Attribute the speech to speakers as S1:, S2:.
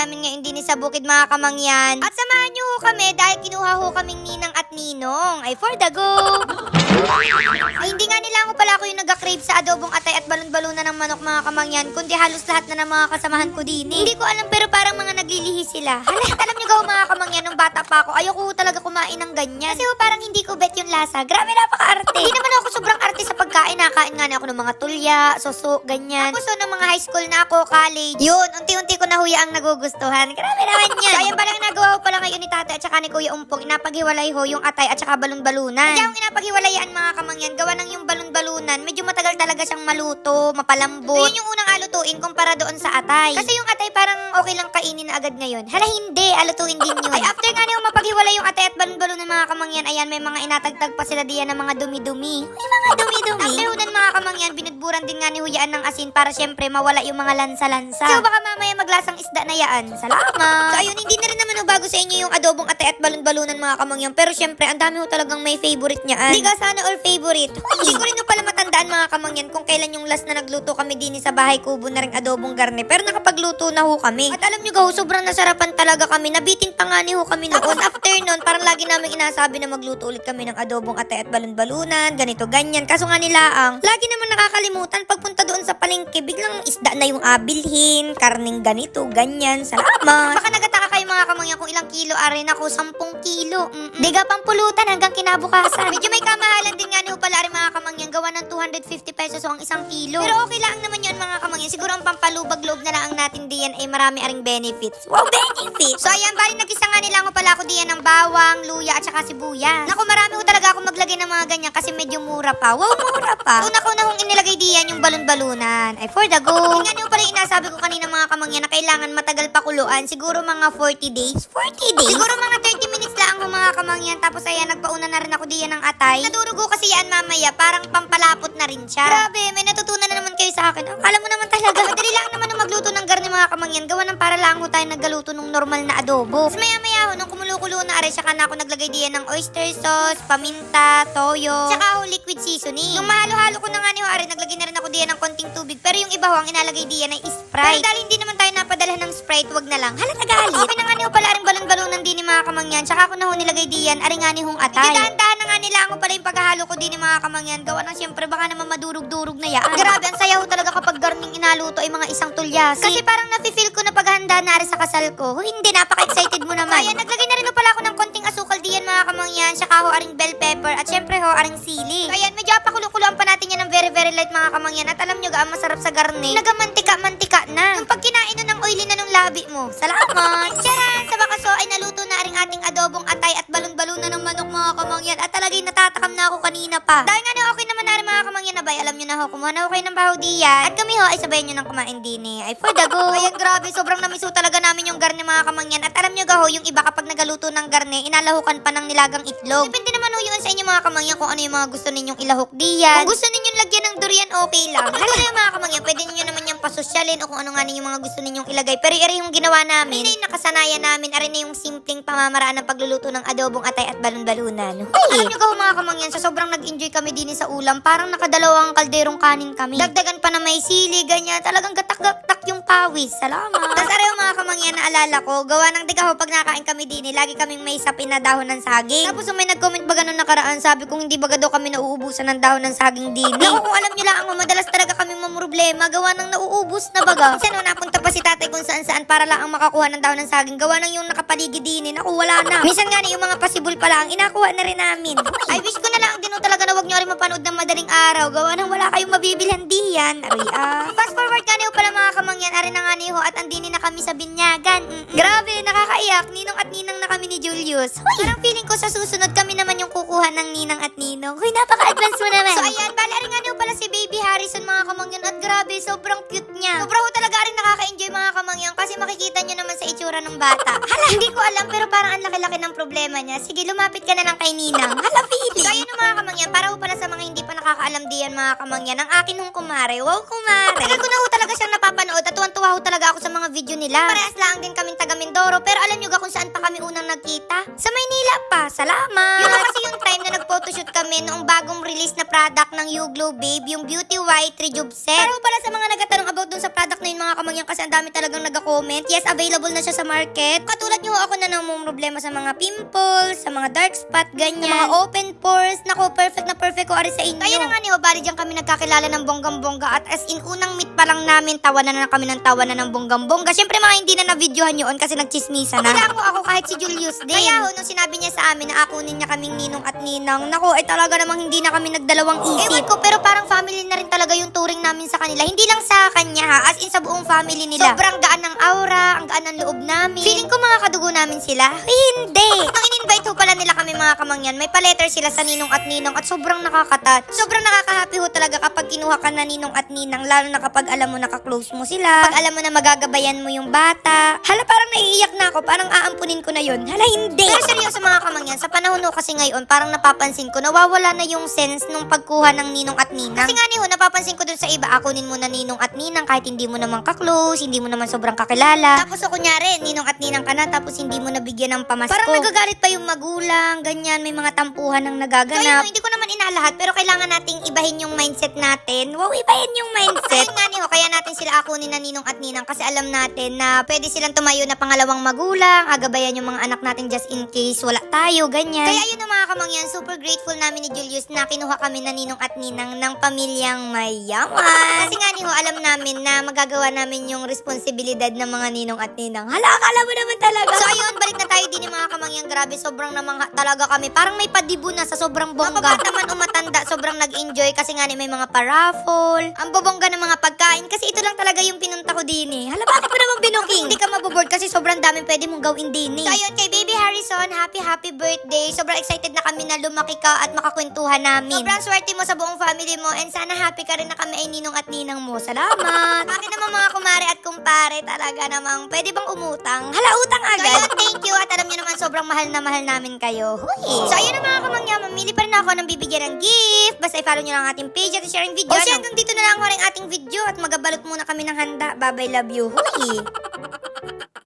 S1: namin ngayon din sa bukid mga kamangyan. At samahan niyo ho kami dahil kinuha ho kaming ninang at ninong. Ay for the go! Ay, hindi nga nila ako pala ako yung nagka-crave sa adobong atay at balon-balunan ng manok mga kamangyan, kundi halos lahat na ng mga kasamahan ko din. eh. Hindi ko alam pero parang mga naglilihi sila. Hala, alam niyo gaw mga kamangyan, nung bata pa ako, ayoko talaga kumain ng ganyan. Kasi ho, parang hindi ko bet yung lasa. Grabe, napaka-arte. Hindi naman ako sobrang arte sa pagkain. Nakain nga na ako ng mga tulya, suso, ganyan. Tapos ho, nung mga high school na ako, college, yun, unti-unti ko na huya ang nagugustuhan. Grabe naman yun. So, ayan pala yung nagawa ko pala ngayon ni tatay at saka ni Kuya Umpong. Inapaghiwalay ho yung atay at saka balon-balunan. Kaya yung inapaghiwalayan mga kamangyan, gawa ng yung balon-balunan, medyo matagal talaga siyang maluto, mapalambot. So, yun yung unang alutuin kumpara doon sa atay. Kasi yung atay parang okay lang kainin na agad ngayon. Hala, hindi. Alutuin din yun. Ay, after nga niyo mapaghiwalay yung atay at balon-balunan mga kamangyan, ayan, may mga inatagtag pa sila diyan ng mga dumi-dumi. May mga dumi-dumi. After unan mga kamangyan, binudburan din nga ni Huyaan ng asin para syempre mawala yung mga lansa-lansa. So, baka mamaya maglasang isda na yaan. Salamat. So, ayun, hindi na rin naman bago sa inyo yung adobong atay at balon-balunan mga kamangyan. Pero syempre, ang dami ho talagang may favorite niya. Hindi ka sana all favorite. Hindi ko rin pala matandaan mga kamangyan kung kailan yung last na nagluto kami din sa bahay kubo na rin adobong garne. Pero nakapagluto na ho kami. At alam nyo ga ho, sobrang nasarapan talaga kami. Nabitin pa nga ni ho kami noon. After noon, parang lagi namin inasabi na magluto ulit kami ng adobong atay at balon-balunan, ganito, ganyan. Kaso nga nila ang, lagi naman nakakalimutan pagpunta doon sa palengke, biglang isda na yung abilhin, karning ganito, ganyan. Salamat. Baka nagataka kayo mga kamangyan kung ilang kilo arin ako, 10 kilo. Mm-mm. Diga pang pulutan hanggang kinabukasan. Medyo may kamahalan din nga ni ho pala rin mga kamangyan, gawa ng 250 pesos o ang isang kilo. Pero okay lang naman yun mga kamangyan. Siguro ang pampalubag loob na lang ang natin diyan ay marami aring benefits. Wow, benefits! So ayan, bali nagisa nga nila ako pala ako diyan ng bawang, luya at saka sibuyas. Naku, marami ko talaga ako maglagay ng mga ganyan kasi medyo mura pa. Wow, mura pa. So naku na kong inilagay diyan yung balon-balunan. Ay, for the go. Yung nga niyo pala inasabi ko kanina mga kamangyan na kailangan matagal pakuluan. Siguro mga 40 days. 40 days? Siguro mga 30 minutes lang ang mga kamangyan. Tapos ayan, nagpauna na rin ako diyan ng atay. Nadurugo kasi yan mamaya. Parang pampalapot na rin siya. Grabe, may natutunan na naman kayo sa akin. Akala mo naman talaga. Madali lang naman magluto ng garni mga kamangyan. Gawa ng para lang tayo naggaluto ng normal na adobo. Tapos maya maya ho, nung kumulo-kulo na aray, saka na ako naglagay diyan ng oyster sauce, paminta, toyo, saka ho liquid seasoning. Yung mahalo-halo ko na nga ni ho, naglagay na rin ako diyan ng konting tubig. Pero yung iba ho, ang inalagay diyan ay Sprite. Pero dahil hindi naman tayo napadala ng Sprite, wag na lang. Hala, nagalit. Okay na nga ni ho pala rin balon-balonan din ni mga kamangyan. Tsaka ako na ho nilagay diyan, aray nga ni hong atay. Dahan-dahan na nga nila ako pala yung paghahalo ko din ni mga kamangyan. Gawa ng siyempre baka naman madurog-durog na yan. Grabe, ang saya ho talaga kapag garning inaluto ay mga isang tulyas. Kasi parang nafe-feel ko na paghahanda na sa kasal ko. Hindi, napaka-excited mo naman. Kaya naglagay na rin ho pala ako ng diyan mga kamangyan. Tsaka ho aring bell pepper at syempre ho aring sili. So, ayan, medyo pakulo-kuloan pa natin yan ng very very light mga kamangyan. At alam nyo ga, ang masarap sa garne. Nagamantika-mantika na. Yung pag kinain nun ng oily na nung labi mo. Salamat! Charan! Sa bakaso ay naluto na rin ating adobong atay at balon-balunan ng manok mga kamangyan. At talagang natatakam na ako kanina pa. Dahil nga na okay naman na mga kamangyan na ho, kumuha na ho kayo ng bahaw diyan. At kami ho ay sabayan nyo ng kumain din eh. Ay for the go. Ayan grabe, sobrang namiso talaga namin yung garne mga kamangyan. At alam nyo ga ho, yung iba kapag nagaluto ng garne, inalahukan pa ng nilagang itlog. Depende naman ho yun sa inyo mga kamangyan kung ano yung mga gusto ninyong ilahok diyan. Kung gusto ninyong lagyan ng durian, okay lang. Alam mga kamangyan, pwede ninyo naman yung pasosyalin o kung ano nga yung mga gusto ninyong ilagay. Pero iri yung ginawa namin, iri yung nakasanayan namin, iri na yung simpleng pamamaraan ng pagluluto ng adobong atay at balon-balunan. Alam nyo ka ho, mga kamangyan, sa sobrang nag-enjoy kami din sa ulam, parang nakadalawang kalderong kanin kami. Dagdagan pa na may sili, ganyan, talagang gatak-gatak yung pawis. Salamat. Tapos araw mga kamangyan, naalala ko, gawa ng diga ho, pag nakain kami din, eh, lagi kaming may sapin na dahon ng saging. Tapos may nag-comment ba ganun nakaraan, sabi kung hindi baga daw kami nauubusan ng dahon ng saging din. Naku, kung alam nyo lang, ang madalas talaga kami mamroblema, gawa ng nauubos na baga. Minsan no, napunta pa si tatay kung saan saan para lang ang makakuha ng dahon ng saging, gawa ng yung nakapaligid din, eh, naku, wala na. Minsan nga ni yung mga pasibol pa lang, inakuha na rin namin. I wish ko na lang din talaga na wag nyo rin mapanood ng madaling araw, gawa ng wala kayong mabibilhan diyan. Ari, ah. Fast forward ka niyo pala mga kamangyan, ari na nga niyo at andini na kami sa binyagan. Mm-mm. Grabe, nakakaiyak. Ninong at ninang na kami ni Julius. Hoy, parang feeling ko sa susunod kami naman yung kukuha ng ninang at ninong. Hoy, napaka-advance mo naman. So ayan, bali ari nga niyo pala si Baby Harrison mga kamangyan at grabe, sobrang cute niya. Sobrang ko talaga rin nakaka-enjoy mga kamangyan kasi makikita niyo naman sa itsura ng bata. Hala, hindi ko alam pero parang ang laki-laki ng problema niya. Sige, lumapit ka na lang kay ninang. Hala, feeling. So ayun no, mga kamangyan, para ho pala sa mga hindi pa nakakaalam diyan mga kamangyan, ang akin hong kumare. Wow, kumare. Tagal ko na ho talaga siyang napapanood at tuwan-tuwa ho talaga ako sa mga video nila. Parehas lang din kaming taga Mindoro pero alam nyo ga kung saan pa kami unang nagkita? Sa Maynila pa. Salamat. Yun na kasi yung time na nag-photoshoot kami noong bagong release na product ng You Glow Babe, yung Beauty White Rejuve Set. Pero pala sa mga nagtatanong about dun sa product na yun mga kamangyan kasi ang dami talagang nag-comment. Yes, available na siya sa market. Katulad nyo, ako na nang problema sa mga pimples, sa mga dark spot, ganyan. Sa mga open pores. Nako, perfect na perfect ko ari sa inyo. Kaya na nga ni Obari, dyan kami nagkakilala ng bonggang-bongga at as in unang meet pa lang namin, tawanan na kami ng tawanan ng bonggang-bongga. Siyempre mga hindi na na-videohan yun kasi nagchismisa na. Kasi ako, ako kahit si Julius din. Kaya ho, nung sinabi niya sa amin na akunin niya kaming ninong at ninang, nako, ay talaga namang hindi na kami nagdalawang isip. Ewan ko, pero parang family na rin talaga yung turing namin sa kanila. Hindi lang sa kanya ha, as in sa buong family nila. Sobrang gaan ng aura, ang gaan ng loob namin. Feeling ko mga kadugo namin sila. Hindi! Ang in-invite ho pala nila kami mga kamangyan, may pa-letter sila sa ninong at ninong at sobrang nakakatat. Sobrang nakaka-happy ho talaga kapag kinuha ka na ninong at ninang, lalo na kapag alam mo naka-close mo sila, pag alam mo na magagabayan mo yung bata. Hala, parang naiiyak na ako, parang aampunin ko na yun. Hala, hindi! Pero seryoso mga kamangyan, sa panahon ho kasi ngayon, parang napapansin ko, nawawala na yung sense nung pagkuha ng ninong at ninang. Kasi nga ni ho, napapansin ko dun sa iba, akunin mo na ninong at ninang kahit hindi mo naman ka-close, hindi mo naman sobrang kakilala. Tapos o kunyari, ninong at ninang ka na, tapos hindi mo nabigyan ng pamasko. Parang nagagalit pa yung magulang, ganyan, may mga tampuhan ng nagaganap. So, yun, hindi ko naman inalahat, pero kailangan nating ibahin yung mindset natin. Wow, ibahin yung mindset. Ayun nga ni ho, natin sila akunin na ninong at ninang kasi alam natin na pwede silang tumayo na pangalawang magulang, agabayan yung mga anak natin just in case wala tayo, ganyan. Kaya yun ang mga kamangyan, super grateful namin ni Julius na kinuha kami na ninong at ninang ng pamilyang mayaman. Kasi nga ni ho, alam namin na magagawa namin yung responsibilidad ng mga ninong at ninang. Hala, akala mo naman talaga. So ayun, balik na tayo din yung mga kamangyan. Grabe, sobrang namang talaga kami. Parang may padibo na sa sobrang bongga. Mababata man o matanda, sobrang nag-enjoy kasi nga ni may mga paraffol. Ang bobongga ng mga pagkain. Kasi ito lang talaga yung pinunta ko din eh. Hala, bakit mo naman binuking? Hindi ka maboboard kasi sobrang daming pwede mong gawin din eh. So ayun, kay Baby Harrison, happy happy birthday. Sobrang excited na kami na lumaki ka at makakwentuhan namin. Sobrang swerte mo sa buong family mo and sana happy ka rin na kami ay ninong at ninang mo. Salamat. Bakit naman mga kumare at kumpare talaga namang pwede bang umutang? Hala, utang agad. So ayun, thank you sobrang mahal na mahal namin kayo. Huy. So ayun na mga kamangyan, mamili pa rin ako ng bibigyan ng gift. Basta i-follow nyo lang ang ating page at sharing video. O siya, hanggang dito na lang rin ating video at magabalot muna kami ng handa. Bye-bye, love you. Huy.